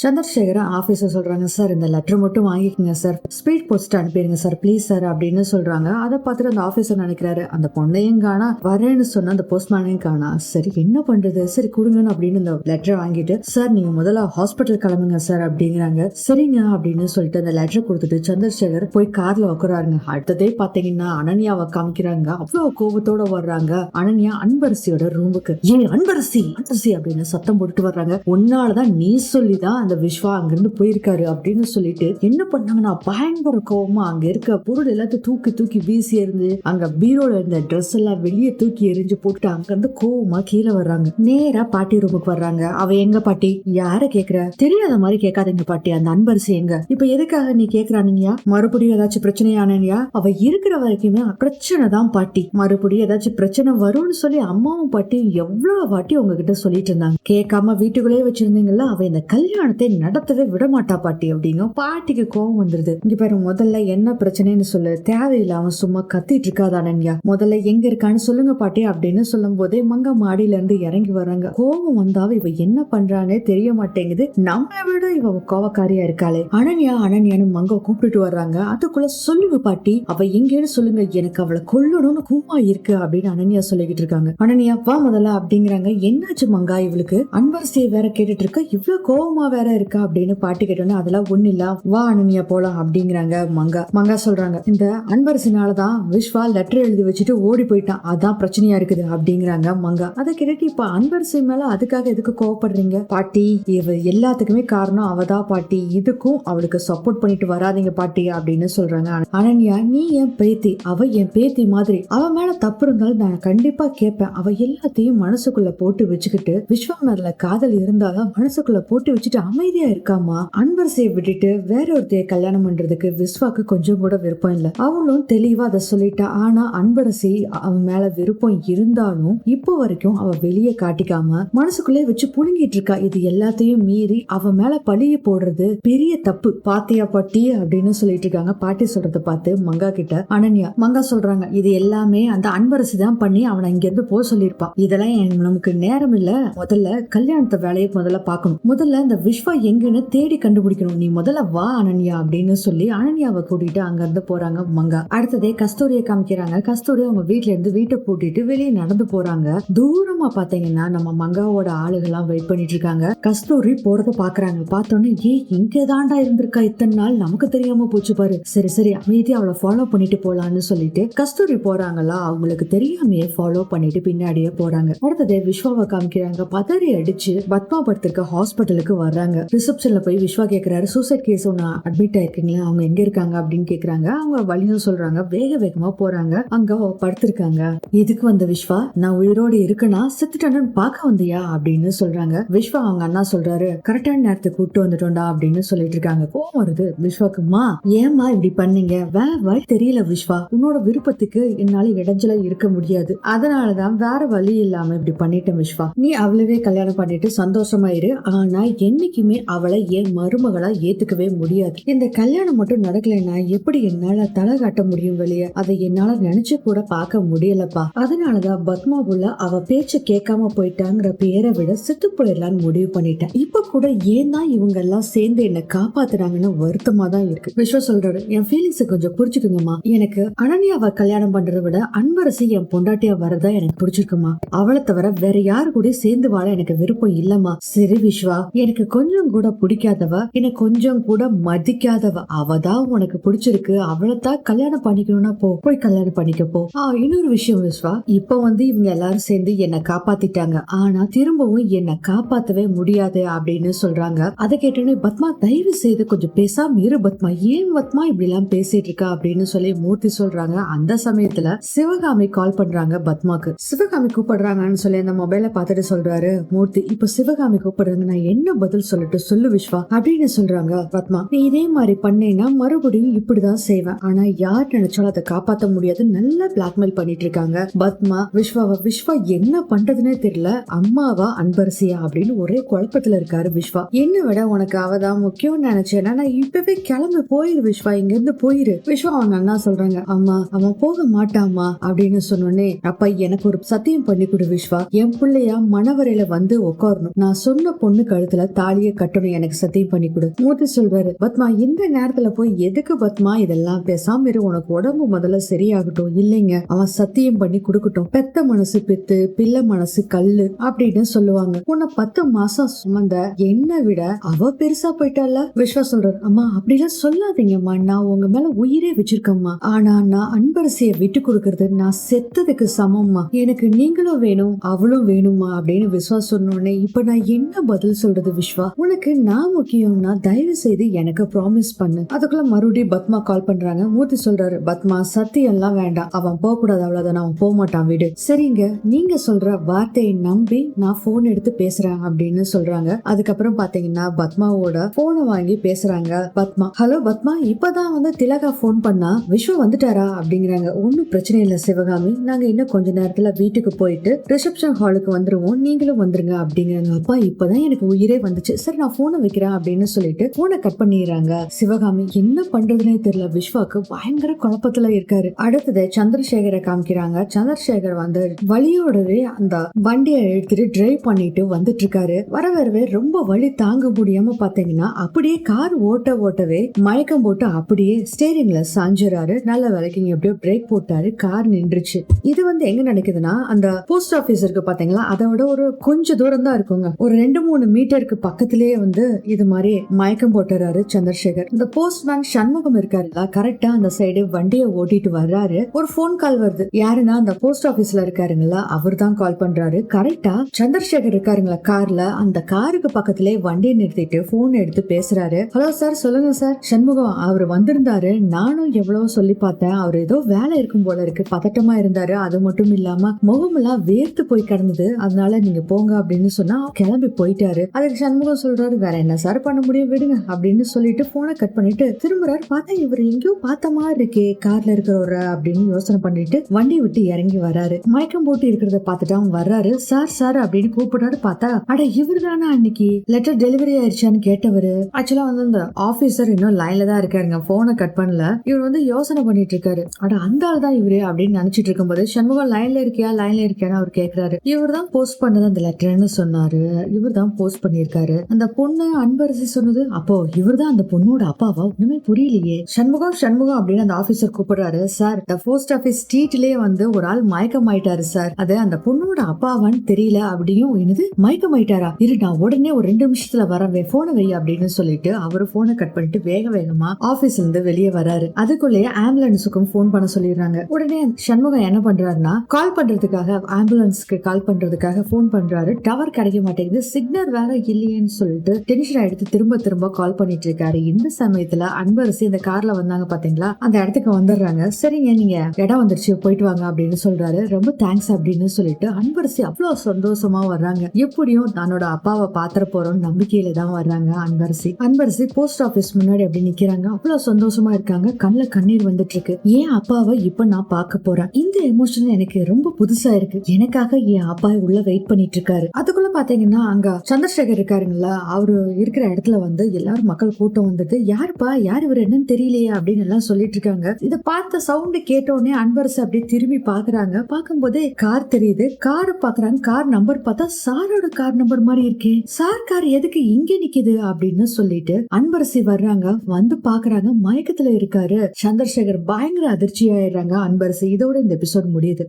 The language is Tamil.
சந்திரசேகர் ஆஃபீஸர் சொல்கிறாங்க சார் இந்த லெட்டர் மட்டும் வாங்கிக்கோங்க சார். ஸ்பீட் போஸ்ட் அனுப்பிடுங்க சார். ப்ளீஸ் சார் அப்படின்னு சொல்கிறாங்க அதை பார்த்துட்டு அந்த ஆஃபீஸர் நினைக்கிறாரு அந்த பொண்ணையும் காணா? வரேன்னு சொன்ன அந்த போஸ்ட்மேனையும் காணா. சரி என்ன பண்ணுறது சரி கொடுங்கன்னு அப்படின்னு இந்த லெட்டர் வாங்கிட்டு சார் நீங்கள் முதல்ல ஹாஸ்பிட்டல் கிளம்புங்க சார் அப்படிங்கிறாங்க. சரிங்க அப்படின்னு சொல்லிட்டு அந்த லெட்டர் கொடுத்துட்டு சந்திரசேகர் போய் காரில் உட்காருங்க அடுத்ததே பார்த்தீங்கன்னா அனன்யாவை காமிக்கிறாங்க. அவ்வளோ கோபத்தோட வர்றாங்க அனன்யா அன்பரசியோட ரூமுக்கு ஏன் அன்பரசி அன்பரசி அப்படின்னு சத்தம் போட்டுட்டு வர்றாங்க. உன்னாலதான் நீ சொல்லிதான் அந்த விஸ்வா அங்கிருந்து போயிருக்காரு அப்படின்னு சொல்லிட்டு என்ன பண்ணாங்கன்னா பயங்கர கோவமா அங்க இருக்க பொருள் எல்லாத்தையும் தூக்கி தூக்கி வீசி எறிந்து அங்க பீரோல இருந்த ட்ரெஸ் எல்லாம் வெளியே தூக்கி எரிஞ்சு போட்டு அங்க இருந்து கோவமா கீழே வர்றாங்க. நேரா பாட்டி ரூமுக்கு வர்றாங்க. அவ எங்க பாட்டி? யார கேக்குற? தெரியாத மாதிரி கேட்காதீங்க பாட்டி. அந்த அன்பரசு எங்க? இப்ப எதுக்காக நீ கேக்குறானுங்கயா மறுபடியும் ஏதாச்சும் பிரச்சனையானயா அவ இருக்கிற வரைக்குமே பிரச்சனை தான் பாட்டி. மறுபடியும் ஏதாச்சும் பிரச்சனை வரும்னு சொல்லி அம்மாவும் பாட்டியும் எவ்வளவு வாட்டி உங்ககிட்ட சொல்லிட்டு இருந்தாங்க. கேட்காம வீட்டுக்குள்ளேயே வச்சிருந்தீங்கல்ல அவ இந்த கல்யாணத்தை நடத்தவே விட மாட்டா பாட்டி அப்படின்னு பாட்டிக்கு கோவம் வந்துருது. இங்க பாரு முதல்ல என்ன பிரச்சனைன்னு சொல்லு. தேவையில்லாம சும்மா கத்திட்டு இருக்காத அனன்யா. முதல்ல எங்க இருக்கான்னு சொல்லுங்க பாட்டி அப்படின்னு சொல்லும் போதே மங்க மாடியில இருந்து இறங்கி வராங்க. கோவம் வந்தாவ இவ என்ன பண்றானே தெரிய மாட்டேங்குது. நம்மளை விட இவ கோவக்காரியா இருக்காளே. அனன்யா அனன்யான்னு மங்க கூப்பிட்டுட்டு வர்றாங்க. அதுக்குள்ள சொல்லுங்க பாட்டி. அவ எங்கேன்னு சொல்லுங்க. எனக்கு அவளை கொல்லணும்னு கூமா இருக்கு அப்படின்னு அனன்யா சொல்லிக்கிட்டு இருக்காங்க. அனன்யா வா முதல்ல அப்படிங்கிறாங்க. என்னாச்சு மங்கா இவளுக்கு? அன்பரசியை வேற கேட்டுட்டு இருக்க. இவ்வளவு கோவமா வேற வேற இருக்கா அப்படின்னு பாட்டி கேட்டோன்னே அதெல்லாம் ஒண்ணு இல்ல வா அனன்யா போலாம் அப்படிங்கிறாங்க மங்கா. மங்கா சொல்றாங்க இந்த அன்பரசினாலதான் விஸ்வா லெட்டர் எழுதி வச்சுட்டு ஓடி போயிட்டான். அதான் பிரச்சனையா இருக்குது அப்படிங்கிறாங்க மங்கா. அதை கேட்டுட்டு இப்ப அன்பரசி மேல அதுக்காக எதுக்கு கோவப்படுறீங்க? பாட்டி இவ எல்லாத்துக்குமே காரணம் அவதான் பாட்டி. இதுக்கும் அவளுக்கு சப்போர்ட் பண்ணிட்டு வராதீங்க பாட்டி அப்படின்னு சொல்றாங்க அனன்யா நீ என் பேத்தி அவ என் பேத்தி மாதிரி. அவ மேல தப்பு இருந்தாலும் நான் கண்டிப்பா கேட்பேன். அவ எல்லாத்தையும் மனசுக்குள்ள போட்டு வச்சுக்கிட்டு விஸ்வம் மேல காதல் இருந்தாலும் மனசுக்குள்ள போட்டு வச்சுட்டு அமைதியா இருக்காமா? அன்பரசியை விட்டுட்டு வேற ஒருத்தைய கல்யாணம் பண்றதுக்கு விஸ்வாக்கு கொஞ்சம் கூட விருப்பம் இல்ல. அவளும் தெளிவா அதை சொல்லிட்டா. ஆனா அன்பரசி அவன் மேல விருப்பம் இருந்தாலும் இப்போ வரைக்கும் அவ வெளியே காட்டிக்காம மனசுக்குள்ளே வச்சு புழுங்கிட்டு இருக்கா. இது எல்லாத்தையும் மீறி அவ மேல பழிய போடுறது பெரிய தப்பு. பாத்தியா பாட்டி? அப்படின்னு சொல்லிட்டு இருக்காங்க. பாட்டி சொல்றத பார்த்து மங்கா கிட்ட அனன்யா மங்கா சொல்றாங்க. இது எல்லாமே அந்த அன்பரசி தான் பண்ணி அவனை இங்க இருந்து போக சொல்லியிருப்பான். இதெல்லாம் என் நமக்கு நேரம் இல்ல. முதல்ல கல்யாணத்தை வேலையை முதல்ல பார்க்கணும். முதல்ல இந்த விஸ்வா எங்கன்னு தேடி கண்டுபிடிக்கணும். நீ முதல்ல வா அனன்யா அப்படின்னு சொல்லி அனன்யாவை கூட்டிட்டு அங்க இருந்து போறாங்க மங்கா. அடுத்ததே கஸ்தூரியை காமிக்கிறாங்க. கஸ்தூரி அவங்க வீட்ல இருந்து வீட்டை கூட்டிட்டு வெளியே நடந்து போறாங்க. தூரமா பாத்தீங்கன்னா நம்ம மங்காவோட ஆளுகள்லாம் வெயிட் பண்ணிட்டு இருக்காங்க. கஸ்தூரி போறத பாக்குறாங்க பார்த்தோன்னே ஏ இங்க தாண்டா இருந்திருக்கா? இத்தனை நாள் நமக்கு தெரியாம போச்சு பாரு. சரி சரி அமைதி அவளை ஃபாலோ பண்ணிட்டு போலான்னு சொல்லிட்டு கஸ்தூரி போறாங்களா? அவங்களுக்கு தெரியாமையே ஃபாலோ பண்ணிட்டு பின்னாடியே போறாங்க. அடுத்தது விஸ்வாவை காமிக்கிறாங்க. பதறி அடிச்சு பத்மா படுத்திருக்க ஹாஸ்பிட்டலுக்கு வர்றாங்க. ரிசப்ஷன்ல போய் விஸ்வா கேக்குறாரு. சூசைட் கேஸ் ஒன்னு அட்மிட் ஆயிருக்கீங்களா அவங்க எங்க இருக்காங்க அப்படின்னு கேட்குறாங்க அவங்க வழியும் சொல்றாங்க. வேக வேகமா போறாங்க. அங்க படுத்திருக்காங்க. எதுக்கு வந்த விஸ்வா நான் உயிரோடு இருக்கனா? செத்துட்டேன்னு பார்க்க வந்தியா? அப்படின்னு சொல்றாங்க. விஸ்வா அவங்க அண்ணா சொல்றாரு கரெக்டான நேரத்துக்கு கூப்பிட்டு வந்துட்டோம்டா அப்படின்னு சொல்லிட்டு இருக்காங்க. கோவம் வருது விஸ்வாக்குமா ஏமா இப்படி பண்ணீங்க? வேற வழி தெரியல விஸ்வா உன்னோட விருப்பத்துக்கு என்னால இடைஞ்சல இருக்க முடியாது. அதனாலதான் வேற வழி இல்லாம இப்படி பண்ணிட்டேன் விஸ்வா நீ அவளவே கல்யாணம் பண்ணிட்டு சந்தோஷமா இரு. ஆனா என்னைக்குமே அவளை என் மருமகளா ஏத்துக்கவே முடியாது. இந்த கல்யாணம் மட்டும் நடக்கலைன்னா எப்படி என்னால தலை காட்ட முடியும் வெளியே? அதை என்னால நினைச்சு கூட பார்க்க முடியலப்பா. அதனாலதான் பத்மாவுல அவ பேச்ச கேட்காம போயிட்டாங்கிற பேரை விட செத்து போயிடலான்னு முடிவு பண்ணிட்டேன் இப்ப கூட ஏன் தான் இவங்க எல்லாம் சேர்ந்து என்ன காப்பாத்துறாங்கன்னு வருத்தமா தான் இருக்கு. விஸ்வா சொல்றாரு என் ஃபீலிங்ஸ் கொஞ்சம் புரிச்சுக்குங்கம்மா எனக்கு அனன்யாவை கல்யாணம் பண்றதை விட அன்பரசி என் பொண்டாட்டியா வரதா எனக்கு பிடிச்சிருக்குமா அவளை தவிர வேற யாரு கூட சேர்ந்து வாழ எனக்கு விருப்பம் இல்லம்மா. சரி விஸ்வா எனக்கு கொஞ்சம் கூட பிடிக்காதவ என்ன கொஞ்சம் கூட மதிக்காதவ. அவதான் உனக்கு பிடிச்சிருக்கு. அவளைத்தான் கல்யாணம் பண்ணிக்கணும்னா போ போய் கல்யாணம் பண்ணிக்க போ. இன்னொரு விஷயம் விஸ்வா. இப்ப வந்து இவங்க எல்லாரும் சேர்ந்து என்ன காப்பாத்திட்டாங்க. ஆனா திரும்பவும் என்ன காப்பாத்தவே முடியாது அப்படின்னு சொல்றாங்க. அதை கேட்டோன்னே பத்மா தயவு செய்து கொஞ்சம் பேசாம இரு பத்மா. ஏன் பத்மா இப்படி எல்லாம் பேசிட்டு இருக்கா? அப்படின்னு சொல்லி மூர்த்தி சொல்றாங்க. அந்த சமயத்துல சிவகாமி கால் பண்றாங்க பத்மாக்கு. சிவகாமி கூப்பிடுறாங்கன்னு சொல்லி அந்த மொபைல பார்த்துட்டு சொல்றாரு மூர்த்தி. இப்ப சிவகாமி கூப்பிடுறாங்க. நான் என்ன பதில் சொல்லிட்டு சொல்லு விஸ்வா அப்படின்னு சொல்றாங்க பத்மா. நீ இதே மாதிரி பண்ணேன்னா மறுபடியும் இப்படிதான் செய்வேன். ஆனா யார் நினைச்சாலும் அதை காப்பாத்த முடியாது. நல்லா பிளாக்மெயில் பண்ணிட்டு இருக்காங்க. பத்மா விஸ்வாவா விஸ்வா என்ன பண்றதுன்னே தெரியல. அம்மாவா அன்பரசியா அப்படின்னு ஒரே குழப்பத்துல இருக்காரு விஸ்வா என்ன விட உனக்கு அவதான் முக்கியம்னு நினைச்சேன்னா நான் இப்பவே கிளம்பி போயிரு விஸ்வா இங்க இருந்து போயிரு. விஸ்வா அவங்க அண்ணா சொல்றாங்க அம்மா அவன் போக மாட்டாமா அப்படின்னு சொன்னோடனே அப்பா எனக்கு ஒரு சத்தியம் பண்ணி கொடு விஸ்வா என் பிள்ளையா மணவரையில வந்து உட்காரணும் நான் சொன்ன பொண்ணு கழுத்துல தாலிய தாலியை கட்டணும் எனக்கு சத்தியம் பண்ணி கொடு. மூர்த்தி சொல்வாரு பத்மா இந்த நேரத்துல போய் எதுக்கு பத்மா இதெல்லாம் பேசாம இரு உனக்கு உடம்பு முதல்ல சரியாகட்டும். இல்லைங்க அவன் சத்தியம் பண்ணி கொடுக்கட்டும். பெத்த மனசு பித்து பிள்ளை மனசு கல்லு அப்படின்னு சொல்லுவாங்க. உன்னை பத்து மாசம் சுமந்த என்ன விட அவ பெருசா போயிட்டால? விஸ்வா சொல்றாரு அம்மா அப்படிலாம் சொல்லாதீங்கம்மா. நான் உங்க மேல உயிரே வச்சிருக்கேம்மா. ஆனா நான் அன்பரசிய விட்டு கொடுக்கறது நான் செத்ததுக்கு சமம்மா. எனக்கு நீங்களும் வேணும் அவளும் வேணுமா அப்படின்னு விஸ்வா சொன்னோடனே இப்ப நான் என்ன பதில் சொல்றது விஸ்வா? உனக்கு நான் முக்கியம்னா தயவு செய்து எனக்கு ப்ராமிஸ் பண்ணு. அதுக்குள்ள மறுபடியும் பத்மா கால் பண்றாங்க. மூர்த்தி சொல்றாரு பத்மா சத்தியம் எல்லாம் வேண்டாம். அவன் போக கூடாது அவ்வளவுதான். அவன் போக மாட்டான் வீடு. சரிங்க நீங்க சொல்ற வார்த்தையை நம்பி நான் போன் எடுத்து பேசுறேன் அப்படின்னு சொல்றாங்க. அதுக்கப்புறம் பாத்தீங்கன்னா பத்மாவோட போனை வாங்கி பேசுறாங்க பத்மா. ஹலோ பத்மா இப்பதான் வந்து திலகா போன் பண்ணா? விஸ்வ வந்துட்டாரா? அப்படிங்கிறாங்க. ஒன்னும் பிரச்சனை இல்ல சிவகாமி. நாங்க இன்னும் கொஞ்ச நேரத்துல வீட்டுக்கு போயிட்டு ரிசப்ஷன் ஹாலுக்கு வந்துருவோம். நீங்களும் வந்துருங்க. அப்படிங்கிறாங்க. அப்பா இப்பதான் எனக்கு உயிரே வந்துச்சு. சரி நான் போனை வைக்கிறேன் அப்படின்னு சொல்லிட்டு போனை கட் பண்ணிடுறாங்க. சிவகாமி என்ன பண்றதுனே தெரியல. விஸ்வாக்கு பயங்கர குழப்பத்துல இருக்காரு. அடுத்தது சந்திரசேகரை காமிக்கிறாங்க. சந்திரசேகர் வந்து வழியோடவே அந்த வண்டியை எடுத்துட்டு டிரைவ் பண்ணிட்டு வந்துட்டு இருக்காரு வர வரவே ரொம்ப வழி தாங்க முடியாம பாத்தீங்கன்னா அப்படியே கார் ஓட்ட ஓட்டவே மயக்கம் போட்டு அப்படியே ஸ்டேரிங்ல சாஞ்சுறாரு. நல்ல வேலைக்கு எப்படியோ பிரேக் போட்டாரு. கார் நின்றுச்சு. இது வந்து எங்க நடக்குதுன்னா அந்த போஸ்ட் ஆபீஸ் இருக்கு பாத்தீங்களா? அதை விட ஒரு கொஞ்சம் தூரம் தான் இருக்குங்க. ஒரு ரெண்டு மூணு மீட்டருக்கு பக்கத்து பக்கத்திலேயே வந்து இது மாதிரி மயக்கம் போட்டுறாரு சந்திரசேகர். இந்த போஸ்ட்மேன் சண்முகம் இருக்காருல்ல கரெக்டா அந்த சைடு வண்டியை ஓட்டிட்டு வர்றாரு. ஒரு ஃபோன் கால் வருது. யாருன்னா அந்த போஸ்ட் ஆபீஸ்ல இருக்காருங்களா அவர் தான் கால் பண்றாரு. கரெக்டா சந்திரசேகர் இருக்காருங்களா கார்ல அந்த காருக்கு பக்கத்திலே வண்டியை நிறுத்திட்டு போன் எடுத்து பேசுறாரு. ஹலோ சார் சொல்லுங்க சார் சண்முகம் அவர் வந்திருந்தாரு. நானும் எவ்வளவு சொல்லி பார்த்தேன். அவர் ஏதோ வேலை இருக்கும் போல இருக்கு. பதட்டமா இருந்தாரு. அது மட்டும் இல்லாம முகமெல்லாம் வேர்த்து போய் கிடந்தது. அதனால நீங்க போங்க அப்படின்னு சொன்னா கிளம்பி போயிட்டாரு. அதுக்கு சண்முகம் சொல்றாரு வேற என்ன சார் பண்ண முடியும்? விடுங்க அப்படின்னு சொல்லிட்டு போனை கட் பண்ணிட்டு திரும்புறாரு. பார்த்தா இவர் எங்கேயோ பார்த்த மாதிரி இருக்கே கார்ல இருக்கிறவர அப்படின்னு யோசனை பண்ணிட்டு வண்டி விட்டு இறங்கி வராரு மயக்கம் போட்டு இருக்கிறத பார்த்துட்டு அவன் வர்றாரு. சார் சார் அப்படின்னு கூப்பிடுறாரு. பார்த்தா அட இவர் தானே அன்னைக்கு? லெட்டர் டெலிவரி ஆயிடுச்சான்னு கேட்டவரு. ஆக்சுவலா வந்து இந்த ஆபீசர் இன்னும் லைன்ல தான் இருக்காருங்க. போனை கட் பண்ணல. இவர் வந்து யோசனை பண்ணிட்டு இருக்காரு. அட அந்த ஆள் தான் இவரு? அப்படின்னு நினைச்சிட்டு இருக்கும்போது சண்முகம் லைன்ல இருக்கியா? லைன்ல இருக்கியான்னு அவர் கேக்குறாரு. இவர் தான் போஸ்ட் பண்ணது அந்த லெட்டர்னு சொன்னாரு. இவர் தான் போஸ்ட் பண்ணிருக்காரு அந்த பொண்ணு அன்பரசி சொன்னது அப்போ இவர் தான் அந்த பொண்ணோட அப்பாவா? ஒண்ணுமே புரியலையே. சண்முகம் சண்முகம் அப்படின்னு அந்த ஆபீசர் கூப்பிடுறாரு. சார் இந்த போஸ்ட் ஆபீஸ் ஸ்ட்ரீட்லயே வந்து ஒரு ஆள் மயக்கம் ஆயிட்டாரு சார் அது அந்த பொண்ணோட அப்பாவான்னு தெரியல அப்படியும் என்னது? மயக்கம் ஆயிட்டாரா இரு நான் உடனே ஒரு ரெண்டு நிமிஷத்துல வரவே போனை வை அப்படின்னு சொல்லிட்டு அவரு போனை கட் பண்ணிட்டு வேக வேகமா ஆபீஸ்ல இருந்து வெளியே வராரு. அதுக்குள்ளேயே ஆம்புலன்ஸுக்கும் போன் பண்ண சொல்லிடுறாங்க. உடனே சண்முகம் என்ன பண்றாருன்னா கால் பண்றதுக்காக ஆம்புலன்ஸ்க்கு கால் பண்றதுக்காக போன் பண்றாரு. டவர் கிடைக்க மாட்டேங்குது. சிக்னல் வேற இல்லையேன்னு சொல்லிட்டு டென்ஷன் எடுத்து திரும்ப திரும்ப கால் பண்ணிட்டு இருக்காரு இந்த சமயத்துல அன்பரசி இந்த கார்ல வந்தாங்க பாத்தீங்களா? அந்த இடத்துக்கு வந்துடுறாங்க. சரிங்க நீங்க இடம் வந்துருச்சு போயிட்டு வாங்க அப்படின்னு சொல்றாரு. ரொம்ப தேங்க்ஸ் அப்படின்னு சொல்லிட்டு அன்பரசி அவ்வளவு சந்தோஷமா வர்றாங்க. எப்படியும் தன்னோட அப்பாவை பாத்திர போறோம் நம்பிக்கையில தான் வர்றாங்க அன்பரசி. அன்பரசி போஸ்ட் ஆபீஸ் முன்னாடி அப்படி நிக்கிறாங்க. அவ்வளவு சந்தோஷமா இருக்காங்க. கண்ணுல கண்ணீர் வந்துட்டு இருக்கு ஏன் அப்பாவை இப்ப நான் பார்க்க போறேன்? இந்த எமோஷன் எனக்கு ரொம்ப புதுசா இருக்கு. எனக்காக என் அப்பா உள்ள வெயிட் பண்ணிட்டு இருக்காரு. அதுக்குள்ள பாத்தீங்கன்னா அங்க சந்திரசேகர் இருக்காருங்களா? அவரு இருக்கிற இடத்துல வந்து எல்லாரும் மக்கள் கூட்டம் வந்தது யாருப்பா? யார் இவர்? என்னன்னு தெரியலையே அப்படின்னு எல்லாம் சொல்லிட்டு இருக்காங்க. இத பார்த்த சவுண்ட் கேட்டோடனே அன்பரசு அப்படியே திரும்பி பாக்குறாங்க பார்க்கும்போது கார் தெரியுது. கார் பாக்குறாங்க கார் நம்பர் பார்த்தா சாரோட கார் நம்பர் மாதிரி இருக்கே. சார் கார் எதுக்கு இங்க நிக்குது? அப்படின்னு சொல்லிட்டு அன்பரசி வர்றாங்க. வந்து பாக்குறாங்க மயக்கத்துல இருக்காரு. சந்திரசேகர் பயங்கர அதிர்ச்சி ஆயிடுறாங்க அன்பரசி. இதோட இந்த எபிசோட் முடியுது.